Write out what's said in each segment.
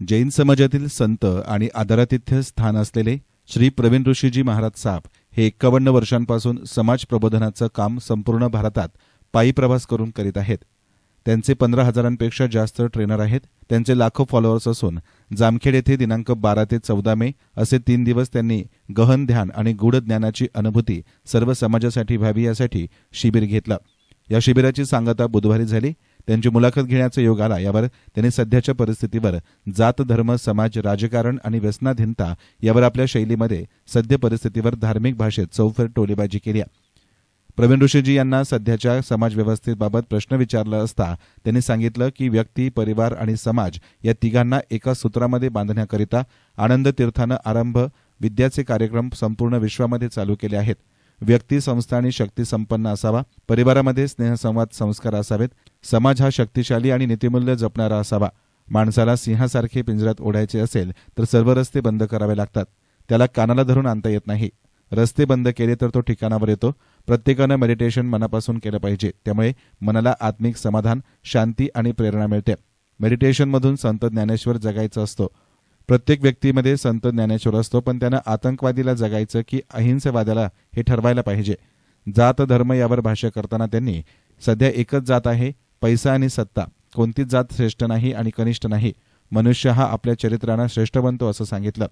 जैन समाजातील संत आणि आदरातिथ्य स्थान असलेले श्री प्रवीण ऋषीजी महाराज साप हे एक्कावन्न वर्षांपासून समाज प्रबोधनाचं काम संपूर्ण भारतात पायी प्रवास करून करीत आहेत. त्यांचे पंधरा हजारांपेक्षा जास्त ट्रेनर आहेत. त्यांचे लाखो फॉलोअर्स असून जामखेड येथे दिनांक बारा ते चौदा मे असे तीन दिवस त्यांनी गहन ध्यान आणि गूढ ज्ञानाची अनुभूती सर्व समाजासाठी व्हावी यासाठी शिबिर घेतलं. या शिबिराची सांगता बुधवारी झाली. त्यांची मुलाखत घेण्याचा योग आला. यावर त्यांनी सध्याच्या परिस्थितीवर जात धर्म समाज राजकारण आणि व्यसनाधीनता यावर आपल्या शैलीमध्ये सद्य परिस्थितीवर धार्मिक भाषेत चौफेर टोलेबाजी केली प्रवीण ऋषीजी यांना सध्याच्या समाजव्यवस्थेबाबत प्रश्न विचारला असता त्यांनी सांगितलं की व्यक्ती परिवार आणि समाज या तिघांना एका सूत्रामध्ये बांधण्याकरिता आनंद तीर्थानं आरंभ विद्याचे कार्यक्रम संपूर्ण विश्वामध्ये चालू केले आहेत. व्यक्ती संस्था आणि शक्ती संपन्न असावा. परिवारामध्ये स्नेहसंवाद संस्कार असावेत. समाज हा शक्तिशाली आणि नीतिमूल्य जपणारा असावा. माणसाला सिंहासारखे पिंजऱ्यात ओढायचे असेल तर सर्व रस्ते बंद करावे लागतात. त्याला कानाला धरून आणता येत नाही. रस्ते बंद केले तर तो ठिकाणावर येतो. प्रत्येकानं मेडिटेशन मनापासून केलं पाहिजे. त्यामुळे मनाला आत्मिक समाधान शांती आणि प्रेरणा मिळते. मेडिटेशनमधून संत ज्ञानेश्वर जगायचं असतो. प्रत्येक व्यक्तीमध्ये संत ज्ञानेश्वर असतो पण त्यानं आतंकवादीला जगायचं की अहिंसेवाद्याला हे ठरवायला पाहिजे. जात धर्म यावर भाष्य करताना त्यांनी सध्या एकच जात आहे पैसा आणि सत्ता. कोणतीच जात श्रेष्ठ नाही आणि कनिष्ठ नाही. मनुष्य हा आपल्या चरित्रानं श्रेष्ठ बनतो असं सांगितलं.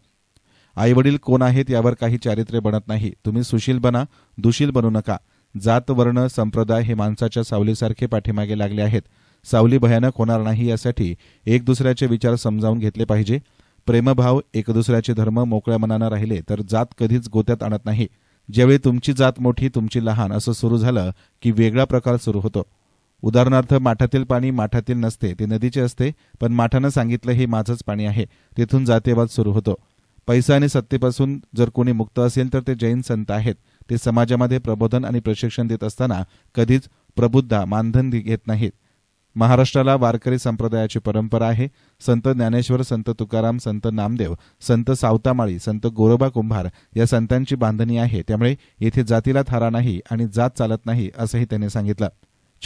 आईवडील कोण आहेत यावर काही चारित्र्य बनत नाही. तुम्ही सुशील बना दुशील बनू नका. जात वर्ण संप्रदाय हे माणसाच्या सावलीसारखे पाठीमागे लागले आहेत. सावली भयानक होणार नाही यासाठी एक दुसऱ्याचे विचार समजावून घेतले पाहिजे. प्रेमभाव एक दुसऱ्याचे धर्म मोकळ्या मनानं राहिले तर जात कधीच गोत्यात आणत नाही. ज्यावेळी तुमची जात मोठी तुमची लहान असं सुरू झालं की वेगळा प्रकार सुरू होतो. उदाहरणार्थ माठातील पाणी माठातील नसते ते नदीचे असते पण माठानं सांगितलं हे माझंच पाणी आहे तिथून जातीयवाद सुरू होतो. पैसा आणि सत्तेपासून जर कोणी मुक्त असेल तर ते जैन संत आहेत. ते समाजामध्ये प्रबोधन आणि प्रशिक्षण देत असताना कधीच प्रबुद्धा मानधन घेत नाहीत. महाराष्ट्राला वारकरी संप्रदायाची परंपरा आहे. संत ज्ञानेश्वर संत तुकाराम संत नामदेव संत सावतामाळी संत गोरोबा कुंभार या संतांची बांधणी आहे. त्यामुळे येथे जातीला थारा नाही आणि जात चालत नाही असंही त्यांनी सांगितलं.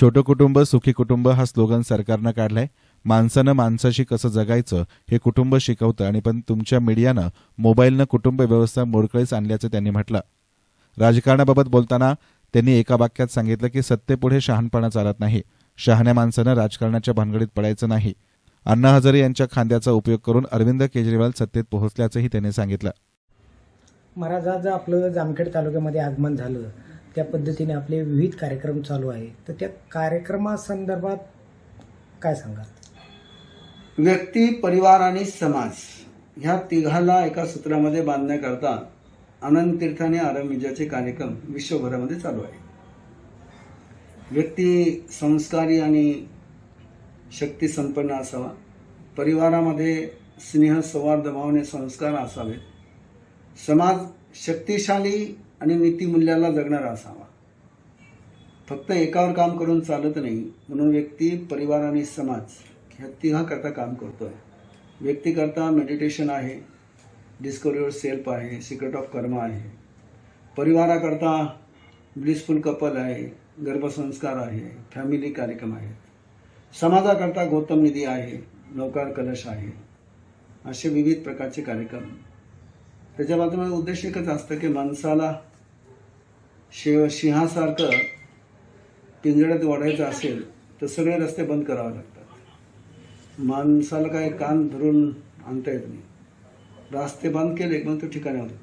छोटं कुटुंब सुखी कुटुंब हा स्लोगन सरकारनं काढलाय. माणसानं माणसाशी कसं जगायचं हे कुटुंब शिकवतं आणि पण तुमच्या मीडियानं मोबाईलनं कुटुंब व्यवस्था मोडकळीस आणल्याचं त्यांनी म्हटलं. राजकारणाबाबत बोलताना त्यांनी एका वाक्यात सांगितलं की सत्तेपुढे शहाणपणा चालत नाही. शहाण्या माणसानं राजकारणाच्या भानगडीत पडायचं नाही. अण्णा हजारे यांच्या खांद्याचा उपयोग करून अरविंद केजरीवाल सत्तेत पोहोचल्याचंही त्यांनी सांगितलं. महाराजाचं आपलं जामखेड तालुक्यामध्ये आगमन झालं. त्या पद्धतीने आपले विविध कार्यक्रम चालू आहे. तर त्या कार्यक्रमासंदर्भात काय सांगाल? व्यक्ती परिवार आणि समाज ह्या तिघाला एका सूत्रामध्ये बांधण्याकरता आनंद तीर्थाने आरंभिजाचे कार्यक्रम विश्वभरामध्ये चालू आहे. व्यक्ती संस्कारी आणि शक्ती संपन्न असावा. परिवारामध्ये स्नेह संवाद भावने संस्कार असावेत. समाज शक्तिशाली आणि नीतिमूल्याला जगणारा असावा. फक्त एकावर काम करून चालत नाही म्हणून व्यक्ती परिवार आणि समाज ह्या तिघाकरता काम करतो आहे व्यक्तीकरता मेडिटेशन आहे डिस्कवरीवर सेल्फ आहे सिक्रेट ऑफ कर्म आहे. परिवाराकरता ब्लिसफुल कपल आहे गर्भसंस्कार आहे फॅमिली कार्यक्रम आहेत. समाजाकरता गौतम निधी आहे नौकार कलश आहे. असे विविध प्रकारचे कार्यक्रम. त्याच्या बाजूला उद्देश एकच असतं की माणसाला शिव सिंहासारखं पिंजऱ्यात वाढायचं असेल तर सगळे रस्ते बंद करावे लागतात. माणसाला काय कान धरून आणता येत नाही. रस्ते बंद केले मग तो येतो.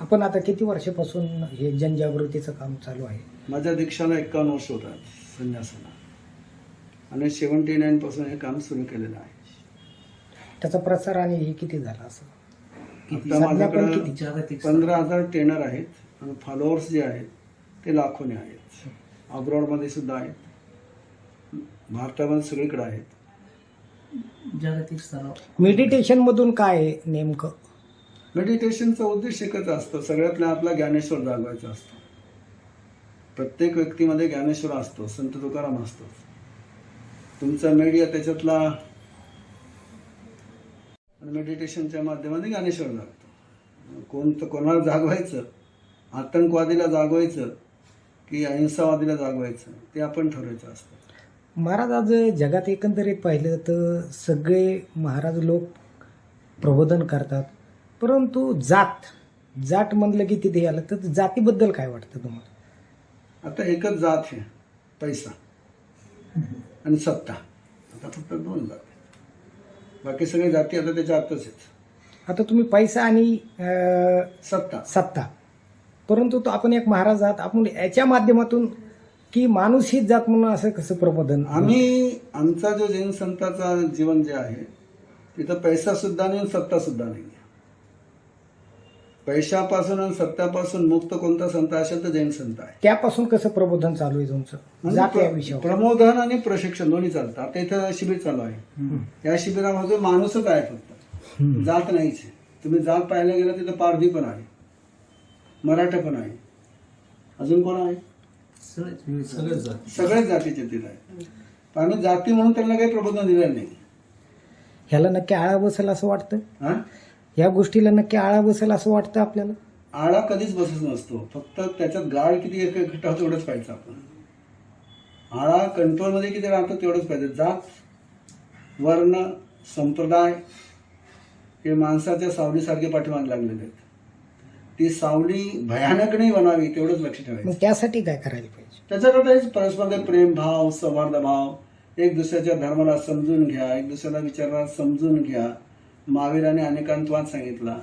आपण आता किती वर्षापासून हे जनजागृतीचं काम चालू आहे? माझ्या दीक्षाला एक्कावन्न वर्ष होतात संन्यासाला. आणि सेवन्टी नाईन पासून हे काम सुरू केलेलं आहे. त्याचा प्रसार आणि हे किती झाला असं? पंधरा हजार ट्रेनर आहेत. आणि फॉलोअर्स जे आहेत ते लाखोने आहेत. अब्रॉडमध्ये सुद्धा आहेत. भारतामध्ये सगळीकडे आहेत. जागतिक स्तरावर. मेडिटेशन मधून काय आहे नेमकं मेडिटेशनचा उद्देश एकच असतो. सगळ्यातला आपला ज्ञानेश्वर जागवायचा असतो. प्रत्येक व्यक्तीमध्ये ज्ञानेश्वर असतो. संत तुकाराम असतो. तुमचा मीडिया त्याच्यातला मेडिटेशनच्या माध्यमाने ज्ञानेश्वर जागतो. कोणतं कोणाला जागवायचं आतंकवादीला जागवायचं की अहिंसावादीला जागवायचं ते आपण ठरवायचं असतं. महाराज आज जगात एकंदरीत पाहिलं तर सगळे महाराज लोक प्रबोधन करतात परंतु जात जाट म्हणलं की तिथे आलं तर जातीबद्दल काय वाटतं तुम्हाला? आता एकच जात आहे पैसा आणि सत्ता. आता फक्त दोन जात. बाकी सगळे जाती आता त्याच्या आतच आहेत. आता तुम्ही पैसा आणि सत्ता. सत्ता. परंतु तो आपण एक महाराज आहात आपण याच्या माध्यमातून की माणूस हीच जात म्हणून असं कसं प्रबोधन? आम्ही आमचा जो जैन संताचा जीवन जे आहे तिथं पैसा सुद्धा नाही आणि सत्ता सुद्धा नाही. पैशापासून आणि सत्तापासून मुक्त कोणता संत असेल तर जैन संत आहे. त्यापासून कसं प्रबोधन चालू आहे तुमचं? जात या म्हणजे विषयावर. प्रमोदन आणि प्रशिक्षण दोन्ही चालतं. आता इथं शिबिर चालू आहे. या शिबिरामध्ये माणूसच आहे फक्त. जात नाहीच आहे. तुम्ही जात पाहायला गेला तिथं पारधी पण आहे. मराठा पण आहे. अजून कोण आहे? सगळेच. जात. सगळ्याच जातीचे तिथं आहे. पण आम्ही जाती म्हणून त्यांना काही प्रबोधन दिलेलं नाही. ह्याला नक्की आळा बसेल असं वाटतं? हा? या गोष्टीला नक्की आळा बसेल असं वाटतं आपल्याला? आळा कधीच बसत नसतो. फक्त त्याच्यात गाळ किती होतो तेवढंच पाहिजे आपण. आळा कंट्रोलमध्ये किती राहतो तेवढंच पाहिजे. जात वर्ण संप्रदाय हे माणसाच्या सावलीसारखे पाठीमागे लागलेले आहेत. ती सावली भयानक नाही बनावी तेवढंच लक्ष ठेवायचं. मग त्यासाठी काय करायला पाहिजे? त्याच्याकडे हेच परस्पर प्रेम भाव सौहार्द भाव एक दुसऱ्याच्या धर्माला समजून घ्या एक दुसऱ्याला विचाराला समजून घ्या. महावीराने अनेकांतवाद सांगितला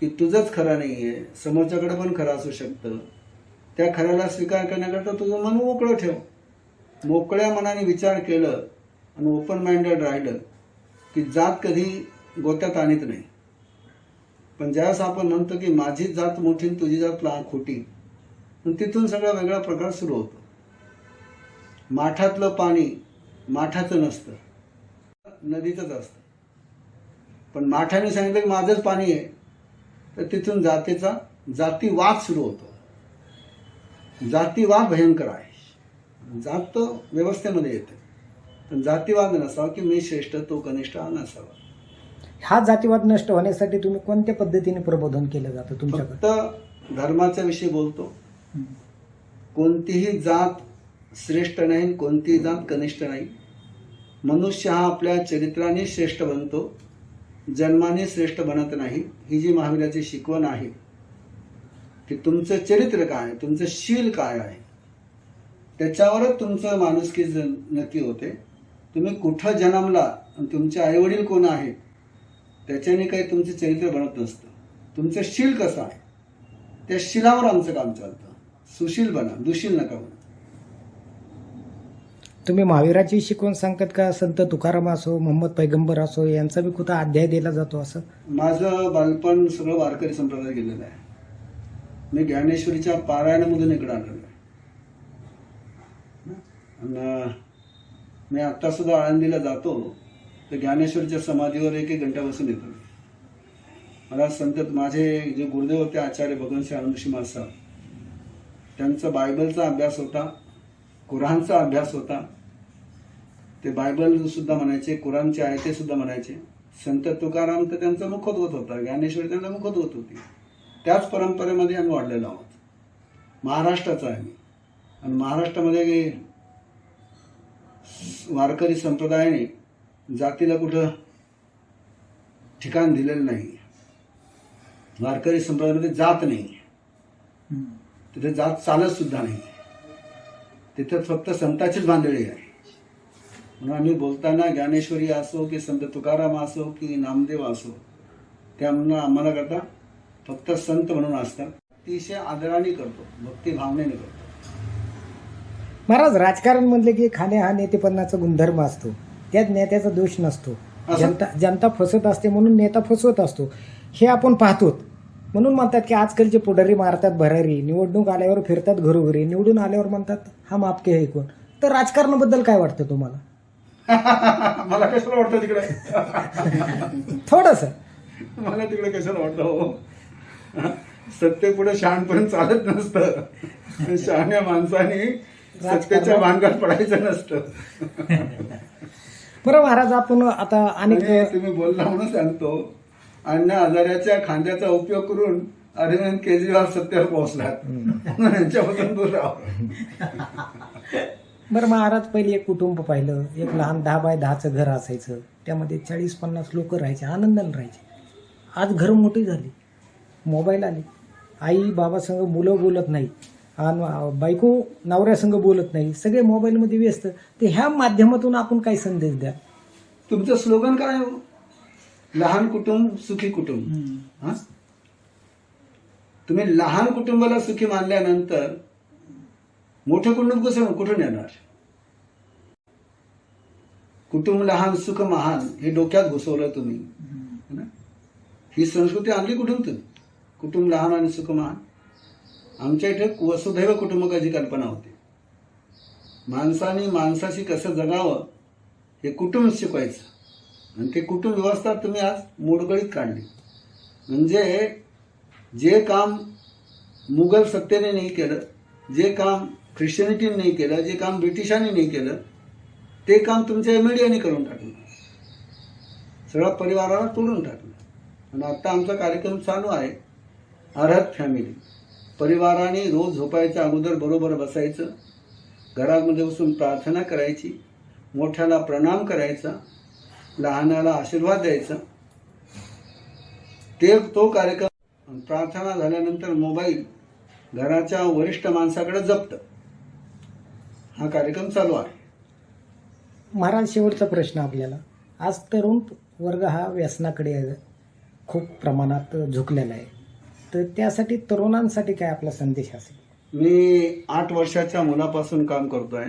की तुझंच खरं नाहीये समोरच्याकडे पण खरं असू शकतं. त्या खऱ्याला स्वीकार करण्याकरता तुझं मन मोकळं ठेव. मोकळ्या मनाने विचार केलं आणि ओपन माइंडेड राहिलं की जात कधी गोत्यात आणत नाही. पण ज्यावेळेस आपण म्हणतो की माझी जात मोठी आणि तुझी जात लहान खोटी पण तिथून सगळा वेगळा प्रकार सुरू होतो. माठातलं पाणी माठाचं नसतं. नदीचंच असतं. पण माठाने सांगितलं की माझंच पाणी आहे तर तिथून जातीचा जातीवाद सुरू होतो. जातीवाद भयंकर आहे. जात तो व्यवस्थेमध्ये येते. पण जातीवाद नसावा की मी श्रेष्ठ तो कनिष्ठ हा नसावा. हा जातीवाद नष्ट होण्यासाठी तुम्ही कोणत्या पद्धतीने प्रबोधन केलं जातं तुमच्याकडे? फक्त धर्माच्या विषयी बोलतो. कोणतीही जात श्रेष्ठ नाही कोणतीही जात कनिष्ठ नाही. मनुष्य हा आपल्या चरित्राने श्रेष्ठ बनतो. जन्माने श्रेष्ठ बनत नाही. ही जी महावीराची शिकवण आहे की तुमचं चरित्र काय आहे तुमचं शील काय आहे त्याच्यावरच तुमचं माणुसकी नक्की होते. तुम्ही कुठं जन्मला आणि तुमचे आईवडील कोण आहेत त्याच्याने काही तुमचं चरित्र बनत नसतं. तुमचं शील कसं आहे? त्या शिलावर आमचं काम चालतं. सुशील बना दुशील नका बना तुम्ही महावीराची शिकवण सांगतात का? संत तुकाराम असो मोहम्मद पैगंबर असो यांचा बी कुठं अध्याय दिला जातो असं? माझं बालपण सगळं वारकरी संप्रदाय गेलेलं आहे. मी ज्ञानेश्वरीच्या पारायणामधून इकडे आलेलो आहे. मी आत्ता सुद्धा आळंदीला जातो. तर ज्ञानेश्वरच्या समाधीवर एक एक घंटा बसून येतो. मला संत माझे जे गुरुदेव होते आचार्य भगवंत आनंदशी मासा त्यांचा बायबलचा अभ्यास होता कुराणचा अभ्यास होता. ते बायबल सुद्धा म्हणायचे कुराणचे आयते सुद्धा म्हणायचे. संत तुकाराम तर त्यांचा मुखोद्वत होता ज्ञानेश्वर त्यांचा मुखोद्वत होती. त्याच परंपरेमध्ये आम्ही वाढलेलो आहोत. महाराष्ट्राचा आहे मी. आणि महाराष्ट्रामध्ये वारकरी संप्रदायाने जातीला कुठं ठिकाण दिलेलं नाही. वारकरी संप्रदायामध्ये जात नाही. तिथे जात चालत सुद्धा नाही. तिथे फक्त संताचीच बांधळी आहे. म्हणून आम्ही बोलताना ज्ञानेश्वरी असो की संत तुकाराम असो की नामदेव असो त्यांना आम्हाला करता फक्त संत म्हणून असतात. अतिशय आदराने करतो भक्ती भावनेने करतो. महाराज राजकारण म्हणलं की खाणे हा नेतेपणाचा गुणधर्म असतो. त्यात नेत्याचा दोष नसतो? जनता जनता फसवत असते म्हणून नेता फसवत असतो. हे आपण पाहतो म्हणून म्हणतात की आजकालचे पुढारी मारतात भरारी निवडणूक आल्यावर फिरतात घरोघरी निवडून आल्यावर म्हणतात हा मापके हे कोण? तर राजकारणाबद्दल काय वाटतं तुम्हाला? मला कशाला वाटतं तिकडे? थोडस. मला तिकडे कशाला वाटतं हो? सत्य पुढे शहाणपण चालत नसतं. शहाण्या माणसाने सत्याच्या भानगड पडायचं नसतं. बरं महाराज आपण आता अनेक आणि तुम्ही बोलला म्हणून सांगतो. अण्णा हजाऱ्याच्या खांद्याचा उपयोग करून अरविंद केजरीवाल सत्यावर पोहोचलात. म्हणून यांच्यापासून दूर राहा. बरं महाराज पहिले एक कुटुंब पाहिलं. एक लहान दहा बाय दहाचं घर असायचं. त्यामध्ये चाळीस पन्नास लोक राहायचे आनंदाने राहायचे. आज घर मोठी झाली. मोबाईल आले. आई बाबासंग मुलं बोलत नाही आणि बायको नवऱ्यासंग बोलत नाही. सगळे मोबाईलमध्ये व्यस्त. तर ह्या माध्यमातून आपण काय संदेश द्या. तुमचं स्लोगन काय आहे हो? लहान कुटुंब सुखी कुटुंब. हा? तुम्ही लहान कुटुंबाला सुखी मानल्यानंतर मोठं कुटुंब कसं कुठून येणार? कुटुंब लहान सुख महान हे डोक्यात घुसवलं तुम्ही. है ना? ही संस्कृती आणली कुठून तुम्ही? कुटुंब लहान आणि सुख महान. आमच्या इथे वसुधैव कुटुंबकाची कल्पना होती. माणसाने माणसाशी कसं जगावं हे कुटुंब शिकवायचं. आणि ते कुटुंब व्यवस्था तुम्ही आज मोडगळीत काढली. म्हणजे जे काम मुघल सत्तेने नाही केलं जे काम ख्रिश्चनिटीने नाही केलं जे काम ब्रिटिशांनी नाही केलं ते काम तुमच्या मीडियाने करून टाकलं. सगळ्या परिवाराला तोडून टाकलं. आणि आत्ता आमचा कार्यक्रम चालू आहे. अर्हत फॅमिली परिवाराने रोज झोपायच्या अगोदर बरोबर बसायचं घरामध्ये बसून प्रार्थना करायची मोठ्याला प्रणाम करायचा लहानाला आशीर्वाद द्यायचा. ते तो कार्यक्रम प्रार्थना झाल्यानंतर मोबाईल घराच्या वरिष्ठ माणसाकडे जप्त. हा कार्यक्रम चालू आहे. महाराज शेवटचा प्रश्न आपल्याला. आज तरुण वर्ग हा व्यसनाकडे खूप प्रमाणात झुकलेला आहे. तर त्यासाठी तरुणांसाठी काय आपला संदेश असेल? मी आठ वर्षाच्या मुलापासून काम करतोय.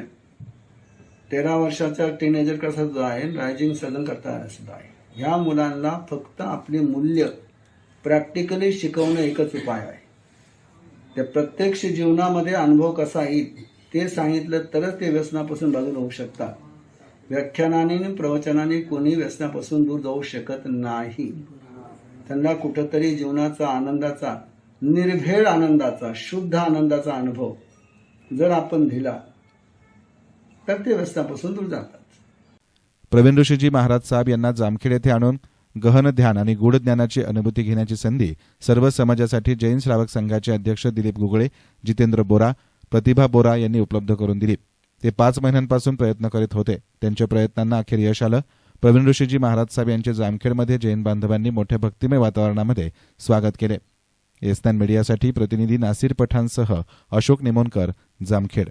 तेरा वर्षाचा टीनेजर कसा सुद्धा आहे रायझिंग सदन करता सुद्धा आहे. ह्या मुलांना फक्त आपली मूल्य प्रॅक्टिकली शिकवणं एकच उपाय आहे. ते प्रत्यक्ष जीवनामध्ये अनुभव कसा येईल ते सांगितलं तरच ते व्यसनापासून बाजूला होऊ शकतात. व्याख्यानाने प्रवचनाने कोणी व्यसनापासून दूर जाऊ शकत नाही. त्यांना कुठंतरी जीवनाचा आनंदाचा निर्भेळ आनंदाचा शुद्ध आनंदाचा अनुभव जर आपण दिला तर ते व्यसनापासून दूर जातात. प्रवीण ऋषीजी महाराज साहेब यांना जामखेड येथे आणून गहन ध्यान आणि गूढ ज्ञानाची अनुभूती घेण्याची संधी सर्व समाजासाठी जैन श्रावक संघाचे अध्यक्ष दिलीप गुगळे जितेंद्र बोरा प्रतिभा बोरा यांनी उपलब्ध करून दिली. ते पाच महिन्यांपासून प्रयत्न करीत होते. त्यांच्या प्रयत्नांना अखेर यश आलं. प्रवीण ऋषीजी महाराज साहेब यांचे जामखेडमध्ये जैन बांधवांनी मोठ्या भक्तिमय वातावरणामध्ये स्वागत केले. एस्तान मीडियासाठी प्रतिनिधी नासिर पठाणसह अशोक निमोनकर जामखेड.